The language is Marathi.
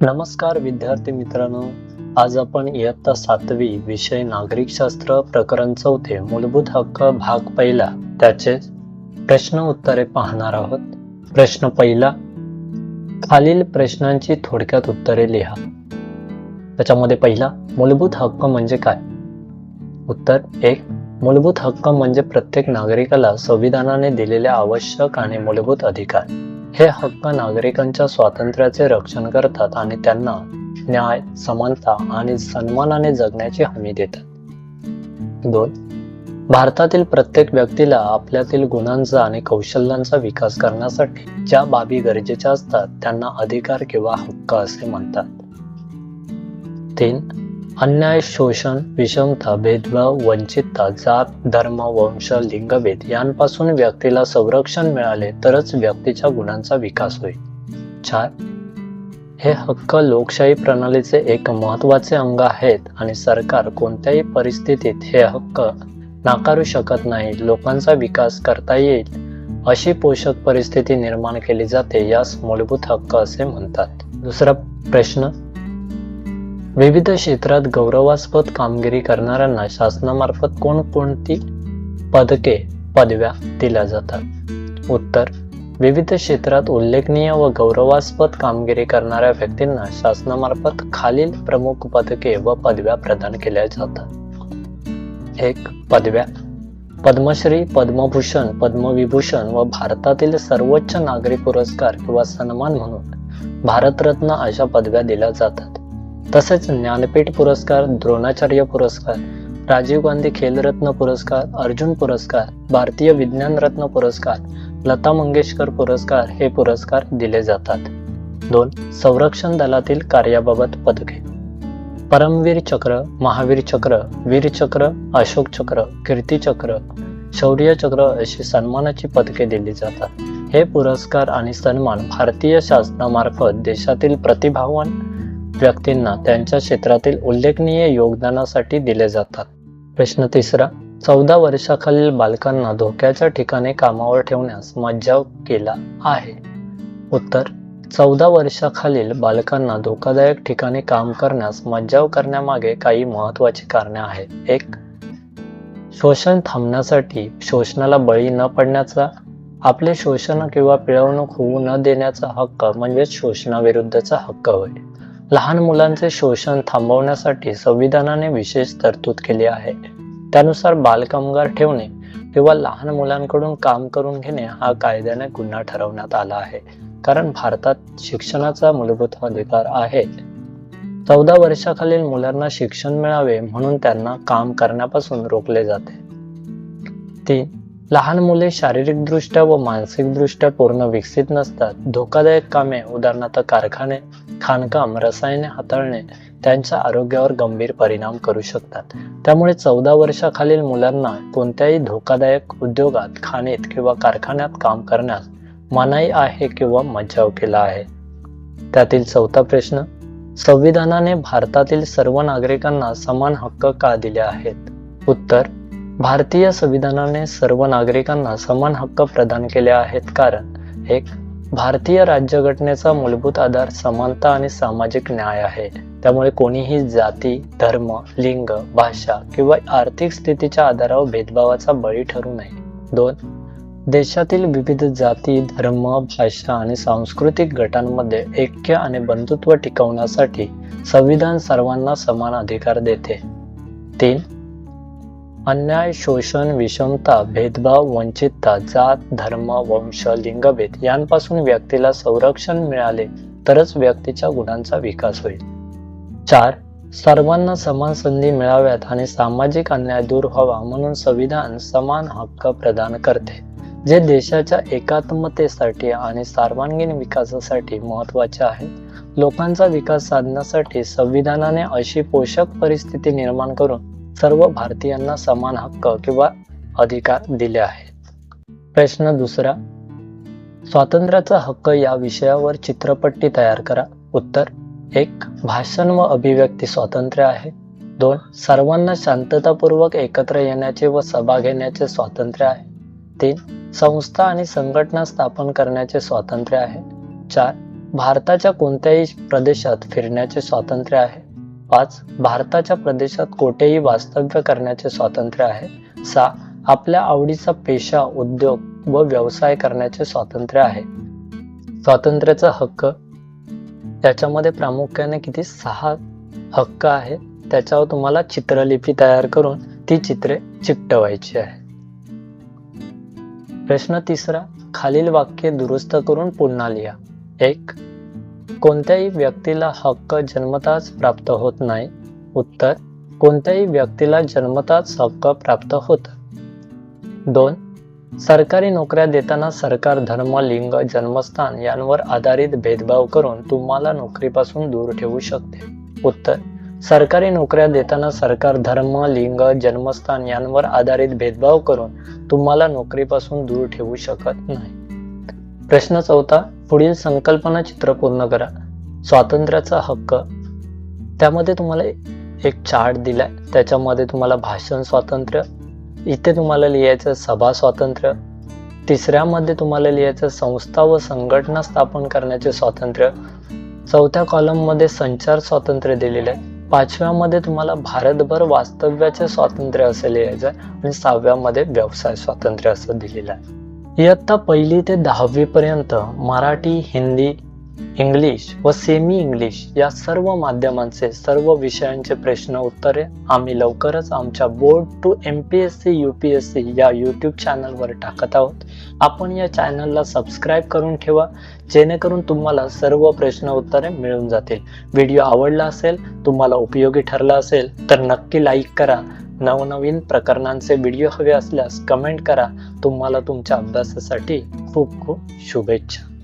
नमस्कार विद्यार्थी मित्रांनो आज आपण इयत्ता सातवी विषय नागरिकशास्त्र प्रकरण चौथे मूलभूत हक्क भाग पहिला त्याचे प्रश्न उत्तरे पाहणार आहोत. प्रश्न पहिला खालील प्रश्नांची थोडक्यात उत्तरे लिहा. त्याच्यामध्ये पहिला मूलभूत हक्क म्हणजे काय? उत्तर एक मूलभूत हक्क म्हणजे प्रत्येक नागरिकाला संविधानाने दिलेले आवश्यक आणि मूलभूत अधिकार. हे हक्क नागरिकांच्या स्वातंत्र्याचे रक्षण करतात आणि त्यांना न्याय समानता आणि सन्मानाने जगण्याची हमी देतात. दोन भारतातील प्रत्येक व्यक्तीला आपल्यातील गुणांचा आणि कौशल्यांचा विकास करण्यासाठी ज्या बाबी गरजेच्या असतात त्यांना अधिकार किंवा हक्क असे म्हणतात. तीन अन्याय शोषण विषमता भेदभाव वंचितता जात धर्म वंश लिंगभेद यांपासून व्यक्तीला संरक्षण मिळाले तरच व्यक्तीच्या गुणांचा विकास होईल. चार. हे हक्क लोकशाही प्रणालीचे एक महत्त्वाचे अंग आहेत आणि सरकार कोणत्याही परिस्थितीत हे हक्क नाकारू शकत नाही लोकांचा विकास करता येईल अशी पोषक परिस्थिती निर्माण केली जाते यास मूलभूत हक्क असे म्हणतात. दुसरा प्रश्न विविध क्षेत्रात गौरवास्पद कामगिरी करणाऱ्यांना शासनामार्फत कोणकोणती पदके पदव्या दिल्या जातात? उत्तर विविध क्षेत्रात उल्लेखनीय व गौरवास्पद कामगिरी करणाऱ्या व्यक्तींना शासनामार्फत खालील प्रमुख पदके व पदव्या प्रदान केल्या जातात. एक पदव्या. पद्मश्री पद्मभूषण पद्मविभूषण व भारतातील सर्वोच्च नागरी पुरस्कार किंवा सन्मान म्हणून भारतरत्न अशा पदव्या दिल्या जातात. तसेच ज्ञानपीठ पुरस्कार द्रोणाचार्य पुरस्कार राजीव गांधी खेलरत्न पुरस्कार अर्जुन पुरस्कार भारतीय विज्ञान रत्न पुरस्कार लता मंगेशकर पुरस्कार हे पुरस्कार दिले जातात. दोन संरक्षण दलातील कार्याबाबत पदके. परमवीर चक्र महावीर चक्र वीर चक्र अशोक चक्र कीर्ती चक्र शौर्य चक्र अशी सन्मानाची पदके दिली जातात. हे पुरस्कार आणि सन्मान भारतीय शासनामार्फत देशातील प्रतिभावान व्यक्तींना त्यांच्या क्षेत्रातील उल्लेखनीय योगदानासाठी दिले जातात. प्रश्न तिसरा चौदा वर्षाखालील बालकांना धोक्याच्या ठिकाणी कामावर ठेवण्यास मज्जाव केला आहे. उत्तर चौदा वर्षाखालील बालकांना धोकादायक ठिकाणी काम करण्यास मज्जाव करण्यामागे काही महत्वाची कारणे आहेत. एक शोषण थांबण्यासाठी शोषणाला बळी न पडण्याचा आपले शोषण किंवा पिळवणूक होऊ न देण्याचा हक्क म्हणजेच शोषणाविरुद्धचा हक्क होय. लहान मुलांचे शोषण थांबवण्यासाठी संविधानाने विशेष तरतूद केली आहे. त्यानुसार बालकामगार ठेवणे किंवा लहान मुलांकडून काम करून घेणे हा कायद्याने गुन्हा ठरवण्यात आला आहे. कारण भारतात शिक्षणाचा मूलभूत अधिकार आहे. चौदा वर्षाखालील मुलांना शिक्षण मिळावे म्हणून त्यांना काम करण्यापासून रोखले जाते. तीन लहान मुले शारीरिकदृष्ट्या व मानसिकदृष्ट्या पूर्ण विकसित नसतात. धोकादायक कामे उदाहरणार्थ कारखाने खाणकाम रसायने हाताळणे त्यांच्या आरोग्यावर गंभीर परिणाम करू शकतात. त्यामुळे चौदा वर्षाखालील मुलांना कोणत्याही धोकादायक उद्योगात खाणीत किंवा कारखान्यात काम करण्यास मनाई आहे किंवा मज्जाव केला आहे? त्यातील चौथा प्रश्न संविधानाने भारतातील सर्व नागरिकांना समान हक्क का दिले आहेत? उत्तर भारतीय संविधानाने सर्व नागरिकांना समान हक्क प्रदान केले आहेत कारण एक भारतीय राज्यघटनेचा मूलभूत आधार समानता आणि सामाजिक न्याय आहे. त्यामुळे कोणीही जाती धर्म लिंग भाषा किंवा आर्थिक स्थितीच्या आधारावर भेदभावाचा बळी ठरू नये. दोन देशातील विविध जाती धर्म भाषा आणि सांस्कृतिक गटांमध्ये ऐक्य आणि बंधुत्व टिकवण्यासाठी संविधान सर्वांना समान अधिकार देते. तीन अन्याय शोषण विषमता भेदभाव वंचितता जात धर्म वंश लिंगभेद यांपासून व्यक्तीला संरक्षण मिळाले तरच व्यक्तीच्या गुणांचा विकास होईल. चार सर्वांना समान संधी मिळाव्यात आणि सामाजिक अन्याय दूर व्हावा म्हणून संविधान समान हक्क प्रदान करते जे देशाच्या एकात्मतेसाठी आणि सर्वांगीण विकासासाठी महत्त्वाचे आहे. लोकांचा विकास साधण्यासाठी संविधानाने अशी पोषक परिस्थिती निर्माण करून सर्व भारतीयांना समान हक्क किंवा अधिकार दिले आहेत. प्रश्न दुसरा स्वातंत्र्याचा हक्क या विषयावर चित्रपट्टी तयार करा. उत्तर एक भाषण व अभिव्यक्ती स्वातंत्र्य आहे. दोन सर्वांना शांततापूर्वक एकत्र येण्याचे व सभा घेण्याचे स्वातंत्र्य आहे. तीन संस्था आणि संघटना स्थापन करण्याचे स्वातंत्र्य आहे. चार भारताच्या कोणत्याही प्रदेशात फिरण्याचे स्वातंत्र्य आहे. पाच भारताच्या प्रदेशात कोठेही वास्तव्य करण्याचे स्वातंत्र्य आहे सहा आपल्या आवडीचा पेशा उद्योग व व्यवसाय करण्याचे स्वातंत्र्य आहे. स्वातंत्र्याचा हक्क त्याच्यामध्ये प्रामुख्याने किती सहा हक्क आहे त्याच्यावर तुम्हाला चित्रलिपी तयार करून ती चित्रे चिकटवायची आहे. प्रश्न तिसरा खालील वाक्य दुरुस्त करून पुन्हा लिहा. एक कोणत्याही व्यक्तीला हक्क जन्मताच प्राप्त होत नाही. उत्तर कोणत्याही व्यक्तीला जन्मताच हक्क प्राप्त होत. दोन सरकारी नोकऱ्या देताना सरकार धर्म लिंग जन्मस्थान यांवर आधारित भेदभाव करून तुम्हाला नोकरीपासून दूर ठेवू शकते. उत्तर सरकारी नोकऱ्या देताना सरकार धर्म लिंग जन्मस्थान यांवर आधारित भेदभाव करून तुम्हाला नोकरीपासून दूर ठेवू शकत नाही. प्रश्न चौथा पुढील संकल्पना चित्र पूर्ण करा. स्वातंत्र्याचा हक्क. त्यामध्ये तुम्हाला एक चार्ट दिलाय. त्याच्यामध्ये तुम्हाला भाषण स्वातंत्र्य इथे तुम्हाला लिहायचं सभा स्वातंत्र्य तिसऱ्यामध्ये तुम्हाला लिहायचं संस्था व संघटना स्थापन करण्याचे स्वातंत्र्य चौथ्या कॉलममध्ये संचार स्वातंत्र्य दिलेलं आहे. पाचव्यामध्ये तुम्हाला भारतभर वास्तव्याचे स्वातंत्र्य असं लिहायचं आहे आणि सहाव्यामध्ये व्यवसाय स्वातंत्र्य असं दिलेलं आहे. इयत्ता पहिली ते दहावीपर्यंत मराठी हिंदी इंग्लिश व सेमी इंग्लिश या सर्व माध्यमांचे सर्व विषयांचे प्रश्न उत्तरे आम्ही लवकरच आमच्या board to M P S C U P S C या यूट्यूब चॅनलवर टाकत आहोत. आपण या चॅनलला सबस्क्राईब करून ठेवा जेणेकरून तुम्हाला सर्व प्रश्न उत्तरे मिळून जातील. व्हिडिओ आवडला असेल तुम्हाला उपयोगी ठरला असेल तर नक्की लाईक करा. नवनवीन प्रकरणांचे व्हिडिओ हवे असल्यास कमेंट करा. तुम्हाला तुमच्या अभ्यासासाठी खूप खूप शुभेच्छा.